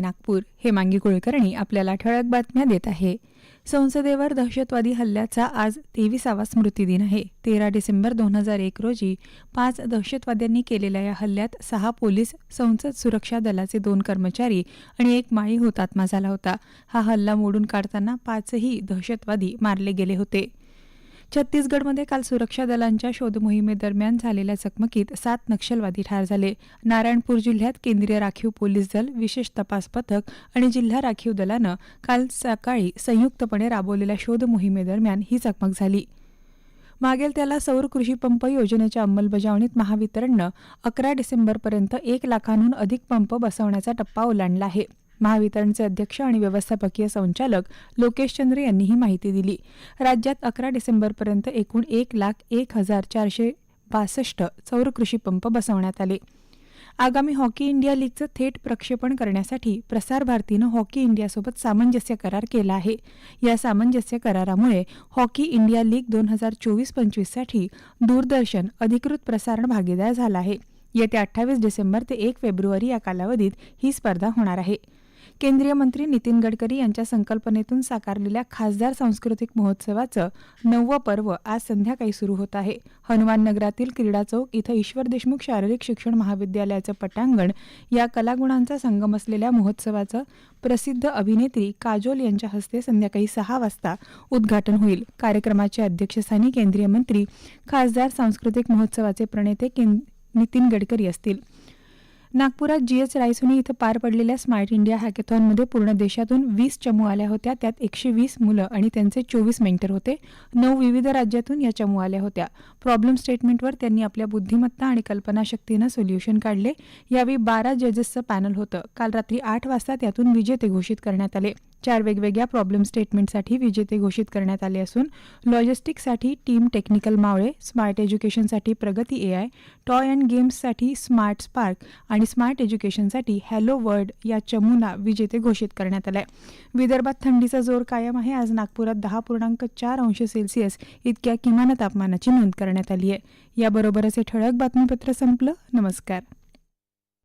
नागपूर हेमांगी कुलकर्णी आपल्याला ठळक बातम्या देत आहे. संसदेवर दहशतवादी हल्ल्याचा आज तेविसावा स्मृतिदिन आहे. तेरा डिसेंबर दोन हजार एक रोजी पाच दहशतवाद्यांनी केलेल्या या हल्ल्यात सहा पोलीस संसद सुरक्षा दलाचे दोन कर्मचारी आणि एक माळी हुतात्मा झाला होता. हा हल्ला मोडून काढताना पाचही दहशतवादी मारले गेले होते. छत्तीसगडमध्ये काल सुरक्षा दलांच्या शोधमोहिमेदरम्यान झालेल्या चकमकीत सात नक्षलवादी ठार झाले. नारायणपूर जिल्ह्यात केंद्रीय राखीव पोलीस दल विशेष तपास पथक आणि जिल्हा राखीव दलानं काल सकाळी संयुक्तपणे राबवलेल्या शोध मोहिमेदरम्यान ही चकमक झाली. मागेल त्याला सौर कृषी पंप योजनेच्या अंमलबजावणीत महावितरणनं अकरा डिसेंबरपर्यंत एक लाखांहून अधिक पंप बसवण्याचा टप्पा ओलांडला आहे. महावितरणचे अध्यक्ष आणि व्यवस्थापकीय संचालक लोकेश चंद्र यांनी ही माहिती दिली. राज्यात अकरा डिसेंबरपर्यंत एकूण एक लाख एक हजार चारशे बासष्ट सौर कृषी पंप बसवण्यात आले. आगामी हॉकी इंडिया लीगचं थेट प्रक्षेपण करण्यासाठी प्रसार भारतीनं हॉकी इंडियासोबत सामंजस्य करार केला आहे. या सामंजस्य करारामुळे हॉकी इंडिया लीग दोन हजार चोवीस पंचवीससाठी दूरदर्शन अधिकृत प्रसारण भागीदार झाला आहे. येत्या अठ्ठावीस डिसेंबर ते एक फेब्रुवारी या कालावधीत ही स्पर्धा होणार आहे. केंद्रीय मंत्री नितीन गडकरी यांच्या संकल्पनेतून साकारलेल्या खासदार सांस्कृतिक महोत्सवाचं नववं पर्व आज संध्याकाळी सुरू होत आहे. हनुमान नगरातील क्रीडा चौक इथं ईश्वर देशमुख शारीरिक शिक्षण महाविद्यालयाचं पटांगण या कलागुणांचा संगम असलेल्या महोत्सवाचं प्रसिद्ध अभिनेत्री काजोल यांच्या हस्ते संध्याकाळी सहा वाजता उद्घाटन होईल. कार्यक्रमाच्या अध्यक्षस्थानी केंद्रीय मंत्री खासदार सांस्कृतिक महोत्सवाचे प्रणेते नितीन गडकरी असतील. नागपुरात जी एस रायसोनी इथं पार पडलेल्या स्मार्ट इंडिया हॅकेथॉनमध्ये पूर्ण देशातून वीस चमू आल्या होत्या. त्यात एकशे वीस मुलं आणि त्यांचे चोवीस मेंटर होते. नऊ विविध राज्यातून या चमू आल्या होत्या. प्रॉब्लेम स्टेटमेंटवर त्यांनी आपल्या बुद्धिमत्ता आणि कल्पनाशक्तीनं सोल्युशन काढले. यावेळी बारा जजेसचं पॅनल होतं. काल रात्री आठ वाजता त्यातून विजेते घोषित करण्यात आले. चार वेगवेगळ्या प्रॉब्लेम स्टेटमेंटसाठी विजेते घोषित करण्यात आले असून लॉजिस्टिक्ससाठी टीम टेक्निकल मावळे स्मार्ट एज्युकेशनसाठी Pragati A I toy and गेम्ससाठी smart spark आणि स्मार्ट एज्युकेशनसाठी हॅलो वर्ल्ड या चमूना विजेते घोषित करण्यात आलाय. विदर्भात थंडीचा जोर कायम आहे. आज नागपुरात दहा पूर्णांक चार अंश सेल्सिअस इतक्या किमान तापमानाची नोंद करण्यात आली आहे. याबरोबरच हे ठळक बातमीपत्र संपलं. नमस्कार.